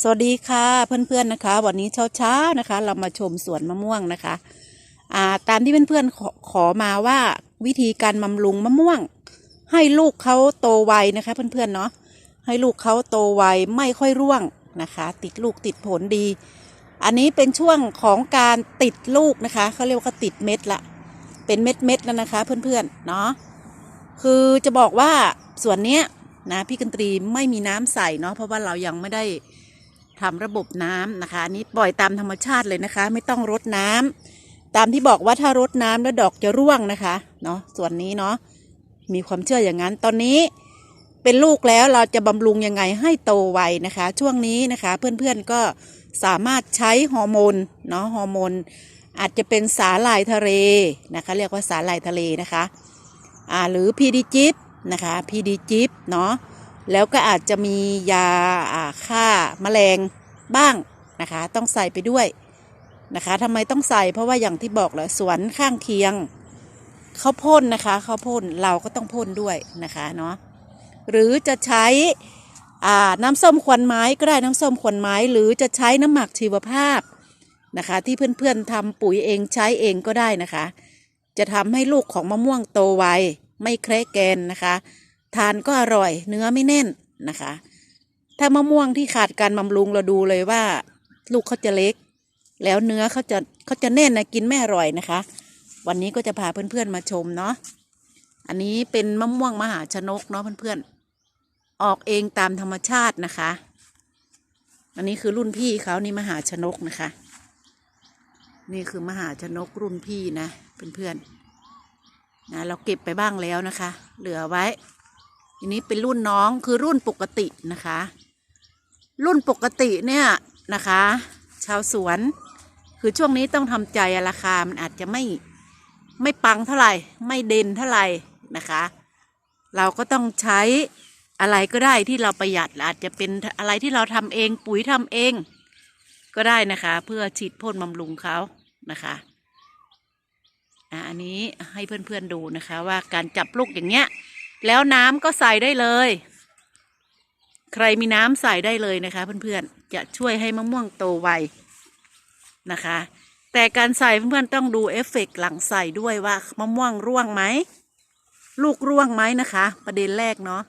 สวัสดีค่ะเพื่อนๆนะคะ วันนี้เช้าๆนะคะ เรามาชมสวนมะม่วงนะคะอ่าตามที่เพื่อนๆขอขอมาว่าวิธีการบำรุงมะม่วง ให้ลูกเขาโตไวนะคะเพื่อนๆเนาะให้ลูกเขาโตไวไม่ค่อยร่วงนะคะ ติดลูกติดผลดี อันนี้เป็นช่วงของการติดลูกนะคะเขาเรียกว่าติดเม็ดละเป็นเม็ดเม็ดแล้วนะคะ เพื่อนๆเนาะคือจะบอกว่าส่วนเนี้ยนะพี่กันตรีไม่มีน้ำใส่เนาะเพราะว่าเรายังไม่ได้ ทำระบบน้ำนะคะนนี้ปล่อยตามธรรมชาติเลยนะคะ ไม่ต้องรดน้ำตามที่บอกว่าถ้ารดน้ำแล้วดอกจะร่วงนะคะเนาะส่วนนี้เนาะมีความเชื่ออย่างนั้นตอนนี้เป็นลูกแล้วเราจะบำรุงยังไงให้โตไวนะคะ ช่วงนี้นะคะเพื่อนๆก็สามารถใช้ฮอร์โมนเนาะฮอร์โมนอาจจะเป็นสาหร่ายทะเลนะคะ เรียกว่าสาหร่ายทะเลนะคะอ่าหรือพีดีจิปนะคะพีดีจิปเนาะ แล้วก็อาจจะมียาอ่าฆ่าแมลงบ้างนะคะ ต้องใส่ไปด้วยนะคะทำไมต้องใส่เพราะว่าอย่างที่บอกแหละสวนข้างเคียงเขาพ่นนะคะเขาพ่นเราก็ต้องพ่นด้วยนะคะเนาะหรือจะใช้น้ำส้มควันไม้ก็ได้น้ำส้มควันไม้ หรือจะใช้น้ำหมักชีวภาพนะคะ ที่เพื่อนๆทำปุ๋ยเองใช้เองก็ได้นะคะ จะทำให้ลูกของมะม่วงโตไวไม่แคระแกนนะคะ ทานก็อร่อย เนื้อไม่แน่นนะคะ ถ้ามะม่วงที่ขาดการบำรุงเราดูเลยว่า ลูกเขาจะเล็ก แล้วเนื้อเขาจะเขาจะแน่นนะกินไม่อร่อยนะคะ วันนี้ก็จะพาเพื่อนๆมาชมเนาะอันนี้เป็นมะม่วงมหาชนกเนาะเพื่อนๆออกเองตามธรรมชาตินะคะ อันนี้คือรุ่นพี่เขานี่มหาชนกนะคะ นี่คือมหาชนกรุ่นพี่นะเพื่อนๆนะเราเก็บไปบ้างแล้วนะคะ เหลือไว้ ทีนี้เป็นรุ่นน้องคือรุ่นปกตินะคะ รุ่นปกติเนี่ยนะคะ ชาวสวน คือช่วงนี้ต้องทำใจราคามันอาจจะไม่ไม่ปังเท่าไหร่ ไม่เด่นเท่าไหร่นะคะ เราก็ต้องใช้อะไรก็ได้ที่เราประหยัดอาจจะเป็นอะไรที่เราทำเองปุ๋ยทำเอง ก็ได้นะคะ เพื่อฉีดพ่นบำรุงเขานะคะอะอันนี้ให้เพื่อนๆดูนะคะว่าการจับลูกอย่างเงี้ย แล้วน้ำก็ใส่ได้เลย ใครมีน้ำใส่ได้เลยนะคะเพื่อนๆจะช่วยให้มะม่วงโตไวนะคะ แต่การใส่เพื่อนๆต้องดูเอฟเฟกต์หลังใส่ด้วยว่ามะม่วงร่วงไหมลูกร่วงไหมนะคะ ประเด็นแรกเนาะ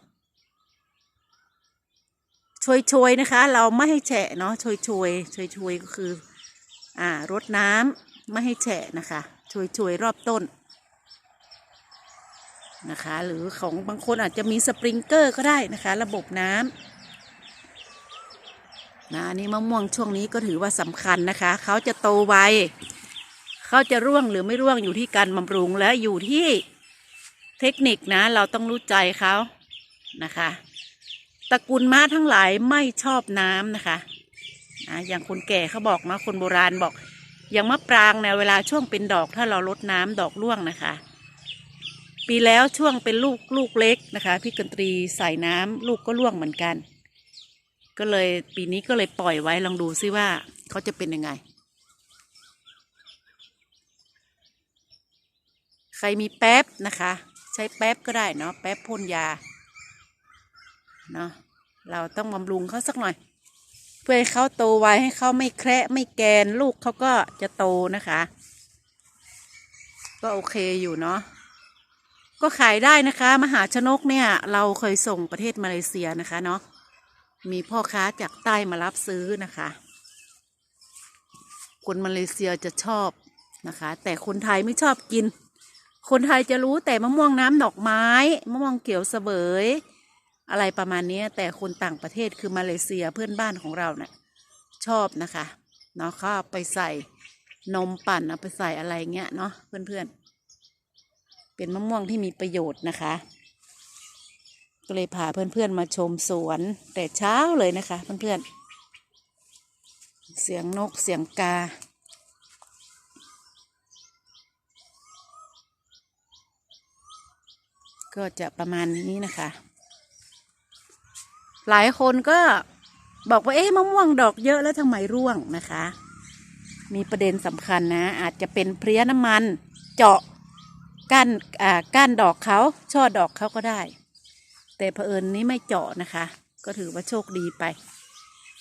ช่วยๆนะคะ เราไม่ให้แฉะเนาะช่วยๆช่วยๆก็คือ อ่ารดน้ำไม่ให้แฉะนะคะช่วยๆรอบต้น นะคะ หรือของบางคนอาจจะมีสปริงเกอร์ก็ได้นะคะ ระบบน้ำนะอันนี้มะม่วงช่วงนี้ก็ถือว่าสำคัญนะคะ เขาจะโตไวเขาจะร่วงหรือไม่ร่วงอยู่ที่การบำรุงและอยู่ที่เทคนิคนะ เราต้องรู้ใจเขานะคะตระกูลม้าทั้งหลายไม่ชอบน้ำนะคะนะอย่างคนแก่เขาบอกนะคนโบราณบอกอย่างมะปรางเนี่ยเวลาช่วงเป็นดอกถ้าเราลดน้ำดอกร่วงนะคะ ปีแล้วช่วงเป็นลูกลูกเล็กนะคะพี่กันตรีใส่น้ำลูกก็ร่วงเหมือนกัน ก็เลยปีนี้ก็เลยปล่อยไว้ลองดูซิว่าเขาจะเป็นยังไง ใครมีแป๊บนะคะ ใช้แป๊บก็ได้เนาะแป๊บพ่นยาเนาะเราต้องบำรุงเขาสักหน่อย เพื่อให้เขาโตไวให้เขาไม่แคระไม่แกนลูกเขาก็จะโตนะคะ ก็โอเคอยู่เนาะ ก็ขายได้นะคะ มหาชนกเนี่ย เราเคยส่งประเทศมาเลเซียนะคะเนาะมีพ่อค้าจากใต้มารับซื้อนะคะ คนมาเลเซียจะชอบนะคะ แต่คนไทยไม่ชอบกิน คนไทยจะรู้แต่มะม่วงน้ำดอกไม้มะม่วงเขียวเสบยอะไรประมาณนี้แต่คนต่างประเทศคือมาเลเซียเพื่อนบ้านของเราเนะ่ะชอบนะคะเนาะเขาเอาไปใส่นมปั่นเอาไปใส่อะไรเงี้ยเนาะเพื่อนๆ เป็นมะม่วงที่มีประโยชน์นะคะ ก็เลยพาเพื่อนๆมาชมสวนแต่เช้าเลยนะคะเพื่อนๆ เสียงนกเสียงกา ก็จะประมาณนี้นะคะ หลายคนก็บอกว่าเอ๊ะมะม่วงดอกเยอะแล้วทำไมร่วงนะคะ มีประเด็นสำคัญนะ อาจจะเป็นเพลี้ยน้ำมันเจาะ ก้านอ่าก้านดอกเขาช่อดอกเขาก็ได้ แต่เผอิญนี้ไม่เจาะนะคะ ก็ถือว่าโชคดีไป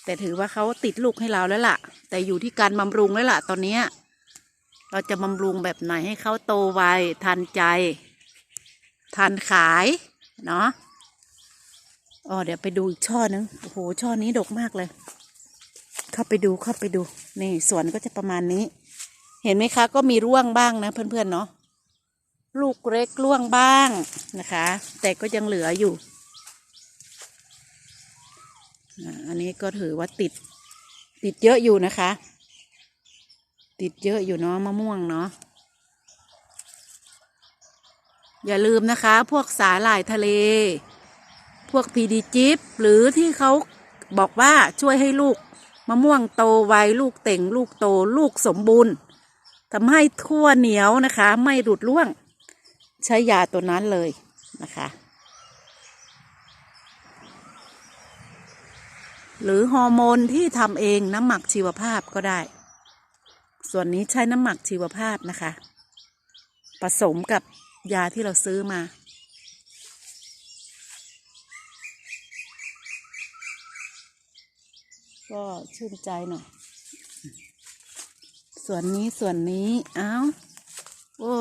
แต่ถือว่าเขาติดลูกให้เราแล้วล่ะ แต่อยู่ที่การบำรุงแล้วล่ะตอนนี้เราจะบำรุงแบบไหนให้เขาโตไวทันใจทันขายเนาะอ๋อเดี๋ยวไปดูอีกช่อนึงโอ้โหช่อนี้ดกมากเลย เข้าไปดูเข้าไปดู นี่สวนก็จะประมาณนี้ เห็นไหมคะ ก็มีร่วงบ้างนะเพื่อนๆเนาะ ลูกเล็กร่วงบ้างนะคะ แต่ก็ยังเหลืออยู่ อันนี้ก็ถือว่าติดติดเยอะอยู่นะคะ ติดเยอะอยู่เนาะมะม่วงเนาะอย่าลืมนะคะ พวกสาหร่ายทะเล พวกพีดีจิปหรือที่เขาบอกว่าช่วยให้ลูกมะม่วงโตไวลูกเต่ง ลูกโตลูกสมบูรณ์ทำให้ทั่วเหนียวนะคะ ไม่หลุดร่วง ใช้ยาตัวนั้นเลยนะคะ หรือฮอร์โมนที่ทำเองน้ำหมักชีวภาพก็ได้ ส่วนนี้ใช้น้ำหมักชีวภาพนะคะ ผสมกับยาที่เราซื้อมาก็ชื่นใจหน่อย ส่วนนี้ส่วนนี้ เอ้า โอ้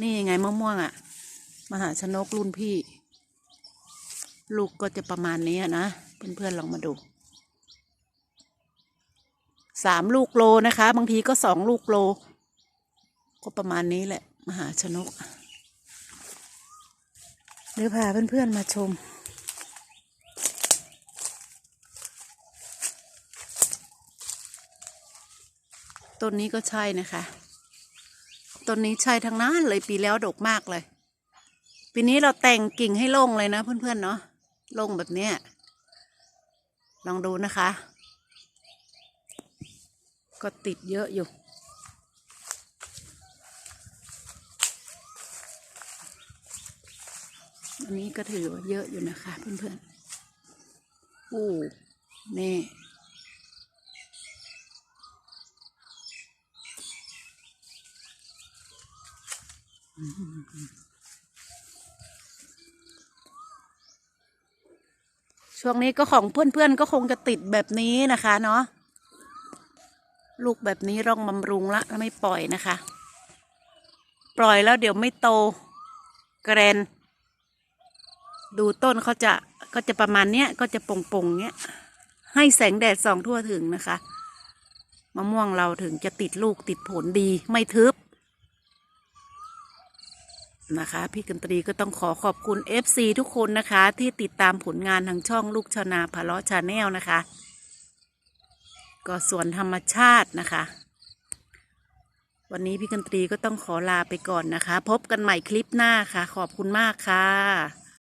นี่ไงมะม่วงอะ่ะ มหาชนกรุ่นพี่ ลูกก็จะประมาณนี้นะ เพื่อนๆลองมาดู สามลูกโลนะคะ บางทีก็สองลูกโล ก็ประมาณนี้แหละ มหาชนก เดี๋ยวพาเพื่อนๆมาชมต้นนี้ก็ใช่นะคะ ต้นนี้ใช่ทั้งนั้นเลยปีแล้วดกมากเลย ปีนี้เราแต่งกิ่งให้โล่งเลยนะ เพื่อนๆเนาะโล่งแบบเนี้ยลองดูนะคะ ก็ติดเยอะอยู่ อันนี้ก็ถือว่าเยอะอยู่นะคะ เพื่อนๆอู้นี่ ช่วงนี้ก็ของเพื่อนๆก็คงจะติดแบบนี้นะคะเนาะลูกแบบนี้ร่องบำรุงละไม่ปล่อยนะคะ ปล่อยแล้วเดี๋ยวไม่โตแกรน ดูต้นเขาจะก็จะประมาณเนี้ยก็จะป่งๆเนี้ย ให้แสงแดดส่องทั่วถึงนะคะมะม่วงเราถึงจะติดลูกติดผลดีไม่ทึบ นะคะ พี่กันตรีก็ต้องขอขอบคุณ FC ทุกคนนะคะ ที่ติดตามผลงานทางช่องลูกชาวนาพาเลาะชาแนลนะคะ ก็ส่วนธรรมชาตินะคะ วันนี้พี่กันตรีก็ต้องขอลาไปก่อนนะคะ พบกันใหม่คลิปหน้าค่ะ ขอบคุณมากค่ะ